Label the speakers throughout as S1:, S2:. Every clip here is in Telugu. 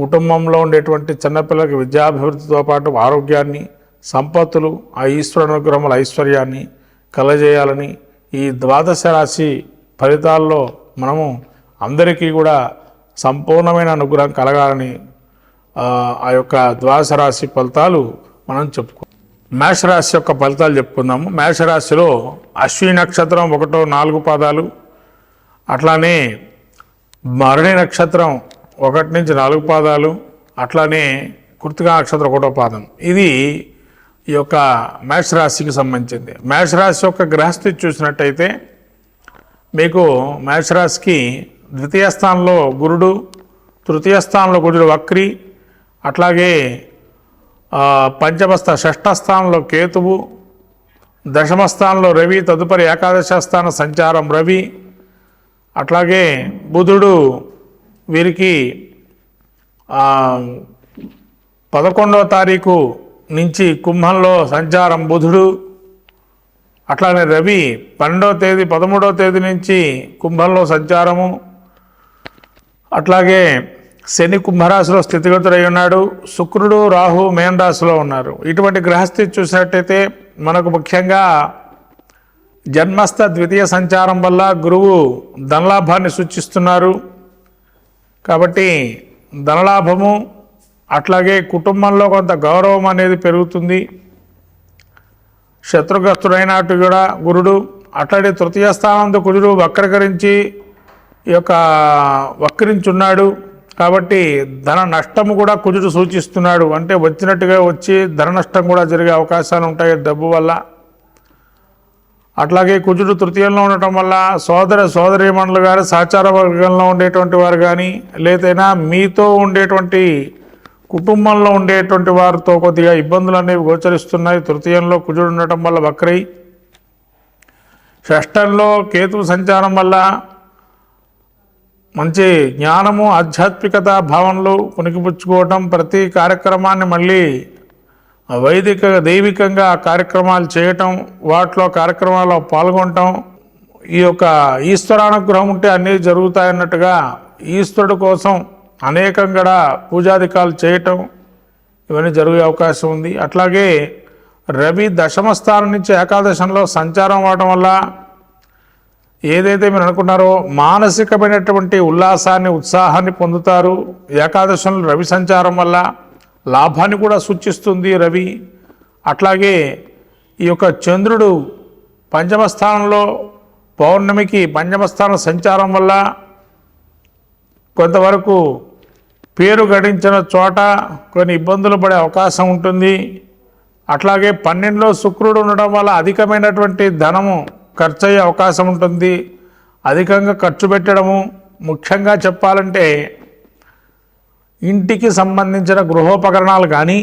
S1: కుటుంబంలో ఉండేటువంటి చిన్నపిల్లలకి విద్యాభివృద్ధితో పాటు ఆరోగ్యాన్ని సంపత్తులు ఆ ఈశ్వర అనుగ్రహముల ఐశ్వర్యాన్ని కలజేయాలని ఈ ద్వాదశ రాశి ఫలితాల్లో మనము అందరికీ కూడా సంపూర్ణమైన అనుగ్రహం కలగాలని ఆ యొక్క ద్వాదశ రాశి ఫలితాలు మనం చెప్పుకో మేషరాశి యొక్క ఫలితాలు చెప్పుకుందాము. మేషరాశిలో అశ్విని నక్షత్రం ఒకటో నాలుగు పాదాలు అట్లానే మరణి నక్షత్రం ఒకటి నుంచి నాలుగు పాదాలు అట్లానే కృతికా నక్షత్రం ఒకటో పాదం. ఇది ఈ యొక్క మేషరాశికి సంబంధించింది. మేషరాశి యొక్క గ్రహస్థితి చూసినట్టయితే మీకు మేషరాశికి ద్వితీయ స్థానంలో గురుడు తృతీయ స్థానంలో గురుడు వక్రి అట్లాగే పంచమస్థ షష్ఠ స్థానంలో కేతువు దశమ స్థానంలో రవి తదుపరి ఏకాదశ స్థాన సంచారం రవి అట్లాగే బుధుడు వీరికి పదకొండవ తారీఖు నుంచి కుంభంలో సంచారం బుధుడు. అట్లానే రవి పన్నెండవ తేదీ పదమూడవ తేదీ నుంచి కుంభంలో సంచారము. అట్లాగే శని కుంభరాశిలో స్థితిగతులై ఉన్నాడు. శుక్రుడు రాహు మేన్ రాశిలో ఉన్నారు. ఇటువంటి గ్రహస్థితి చూసినట్టయితే మనకు ముఖ్యంగా జన్మస్థ ద్వితీయ సంచారం వల్ల గురువు ధనలాభాన్ని సూచిస్తున్నారు. కాబట్టి ధనలాభము అట్లాగే కుటుంబంలో కొంత గౌరవం అనేది పెరుగుతుంది. శత్రుగ్రస్తుడైనట్టు కూడా గురుడు అట్లాగే తృతీయ స్థానంతో కుజుడు వక్రీకరించి ఈ యొక్క వక్రించున్నాడు. కాబట్టి ధన నష్టము కూడా కుజుడు సూచిస్తున్నాడు. అంటే వచ్చినట్టుగా వచ్చి ధన నష్టం కూడా జరిగే అవకాశాలు ఉంటాయి డబ్బు వల్ల. అట్లాగే కుజుడు తృతీయంలో ఉండటం వల్ల సోదర సోదరీమణులు గారు సహచార వర్గంలో ఉండేటువంటి వారు కానీ లేదైనా మీతో ఉండేటువంటి కుటుంబంలో ఉండేటువంటి వారితో కొద్దిగా ఇబ్బందులు అనేవి గోచరిస్తున్నాయి. తృతీయంలో కుజుడు ఉండటం వల్ల వక్రై. షష్టంలో కేతు సంచారం వల్ల మంచి జ్ఞానము ఆధ్యాత్మికత భావనలు పునికిపుచ్చుకోవటం ప్రతి కార్యక్రమాన్ని మళ్ళీ వైదిక దైవికంగా కార్యక్రమాలు చేయటం వాటిలో కార్యక్రమాల్లో పాల్గొనటం ఈ యొక్క ఈశ్వరానుగ్రహం ఉంటే అన్నీ జరుగుతాయన్నట్టుగా ఈశ్వరుడు కోసం అనేకంగా పూజాధికాలు చేయటం ఇవన్నీ జరిగే అవకాశం ఉంది. అట్లాగే రవి దశమ స్థానం నుంచి ఏకాదశంలో సంచారం అవడం వల్ల ఏదైతే మీరు అనుకున్నారో మానసికమైనటువంటి ఉల్లాసాన్ని ఉత్సాహాన్ని పొందుతారు. ఏకాదశంలో రవి సంచారం వల్ల లాభాన్ని కూడా సూచిస్తుంది రవి. అట్లాగే ఈ యొక్క చంద్రుడు పంచమ స్థానంలో పౌర్ణమికి పంచమ స్థానం సంచారం వల్ల కొంతవరకు పేరు గడించిన చోట కొన్ని ఇబ్బందులు పడే అవకాశం ఉంటుంది. అట్లాగే పన్నెండులో శుక్రుడు ఉండడం వల్ల అధికమైనటువంటి ధనము ఖర్చు అయ్యే అవకాశం ఉంటుంది. అధికంగా ఖర్చు పెట్టడము ముఖ్యంగా చెప్పాలంటే ఇంటికి సంబంధించిన గృహోపకరణాలు కానీ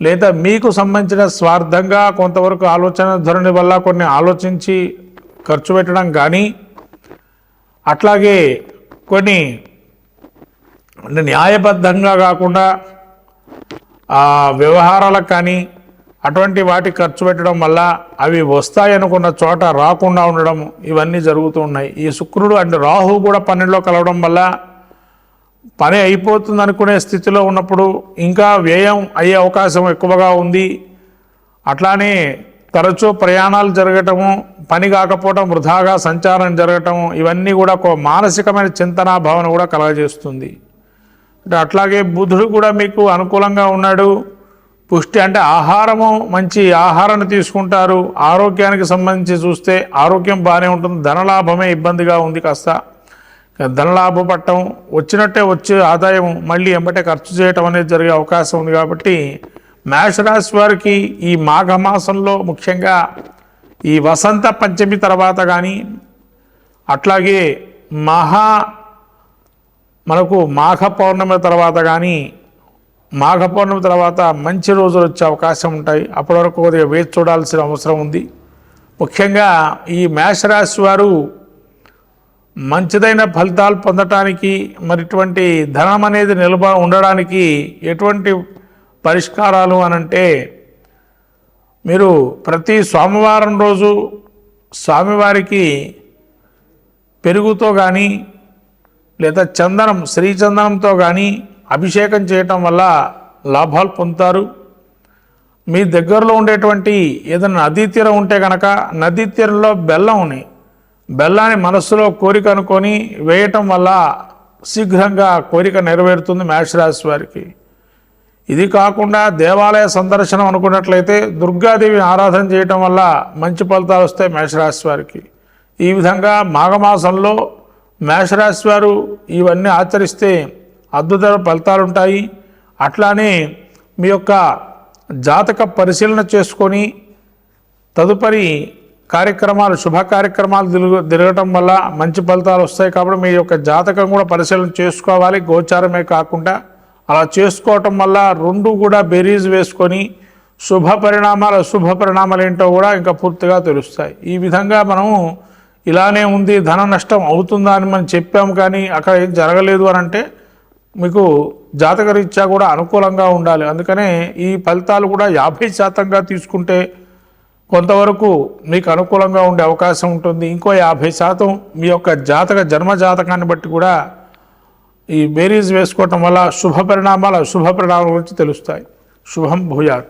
S1: లేదా మీకు సంబంధించిన స్వార్థంగా కొంతవరకు ఆలోచన ధోరణి వల్ల కొన్ని ఆలోచించి ఖర్చు పెట్టడం కానీ అట్లాగే కొన్ని న్యాయబద్ధంగా కాకుండా వ్యవహారాలకు కానీ అటువంటి వాటి ఖర్చు పెట్టడం వల్ల అవి వస్తాయనుకున్న చోట రాకుండా ఉండడం ఇవన్నీ జరుగుతూ ఉన్నాయి. ఈ శుక్రుడు అండ్ రాహు కూడా పన్నెండులో కలవడం వల్ల పని అయిపోతుంది అనుకునే స్థితిలో ఉన్నప్పుడు ఇంకా వ్యయం అయ్యే అవకాశం ఎక్కువగా ఉంది. అట్లానే తరచూ ప్రయాణాలు జరగటము పని కాకపోవటం వృధాగా సంచారం జరగటము ఇవన్నీ కూడా ఒక మానసికమైన చింతనా భావన కూడా కలగజేస్తుంది. అంటే అట్లాగే బుధుడు కూడా మీకు అనుకూలంగా ఉన్నాడు. పుష్టి అంటే ఆహారము మంచి ఆహారాన్ని తీసుకుంటారు. ఆరోగ్యానికి సంబంధించి చూస్తే ఆరోగ్యం బాగానే ఉంటుంది. ధనలాభమే ఇబ్బందిగా ఉంది కాస్త. ధనలాభ పట్టడం వచ్చినట్టే వచ్చే ఆదాయం మళ్ళీ ఎంబటే ఖర్చు చేయటం అనేది జరిగే అవకాశం ఉంది కాబట్టి మేషరాశి వారికి ఈ మాఘమాసంలో ముఖ్యంగా ఈ వసంత పంచమి తర్వాత కానీ అట్లాగే మహా మనకు మాఘ పౌర్ణమి తర్వాత కానీ మాఘ పౌర్ణమి తర్వాత మంచి రోజులు వచ్చే అవకాశం ఉంటాయి. అప్పటి వరకు కొద్దిగా వేచి చూడాల్సిన అవసరం ఉంది. ముఖ్యంగా ఈ మేషరాశి వారు మంచిదైన ఫలితాలు పొందటానికి మరి ఇటువంటి ధనం అనేది నిలబ ఉండడానికి ఎటువంటి పరిష్కారాలు అనంటే మీరు ప్రతి సోమవారం రోజు స్వామివారికి పెరుగుతో కానీ లేదా చందనం శ్రీచందనంతో కానీ అభిషేకం చేయటం వల్ల లాభాలు పొందుతారు. మీ దగ్గరలో ఉండేటువంటి ఏదైనా నదీ తీరం ఉంటే కనుక నదీ తీరంలో బెల్లం ఉన్నాయి. బెల్లాన్ని మనస్సులో కోరిక అనుకొని వేయటం వల్ల శీఘ్రంగా కోరిక నెరవేరుతుంది మేషరాశి వారికి. ఇది కాకుండా దేవాలయ సందర్శనం అనుకున్నట్లయితే దుర్గాదేవిని ఆరాధన చేయటం వల్ల మంచి ఫలితాలు వస్తాయి మేషరాశి వారికి. ఈ విధంగా మాఘమాసంలో మేషరాశి వారు ఇవన్నీ ఆచరిస్తే అద్భుత ఫలితాలు ఉంటాయి. అట్లానే మీ యొక్క జాతక పరిశీలన చేసుకొని తదుపరి కార్యక్రమాలు శుభ కార్యక్రమాలు తిరుగు తిరగటం వల్ల మంచి ఫలితాలు వస్తాయి కాబట్టి మీ యొక్క జాతకం కూడా పరిశీలన చేసుకోవాలి. గోచారమే కాకుండా అలా చేసుకోవటం వల్ల రెండు కూడా బెరీజ్ వేసుకొని శుభ పరిణామాలు అశుభ పరిణామాలు ఏంటో కూడా ఇంకా పూర్తిగా తెలుస్తాయి. ఈ విధంగా మనము ఇలానే ఉంది ధన నష్టం అవుతుందా అని మనం చెప్పాము కానీ అక్కడ ఏం జరగలేదు అని అంటే మీకు జాతకరీత్యా కూడా అనుకూలంగా ఉండాలి. అందుకనే ఈ ఫలితాలు కూడా యాభై శాతంగా తీసుకుంటే కొంతవరకు మీకు అనుకూలంగా ఉండే అవకాశం ఉంటుంది. ఇంకో యాభై శాతం మీ యొక్క జాతక జన్మ జాతకాన్ని బట్టి కూడా ఈ బేరీస్ వేసుకోవటం వల్ల శుభ పరిణామాలు అశుభ పరిణామాల గురించి తెలుస్తాయి. శుభం భూయాత్.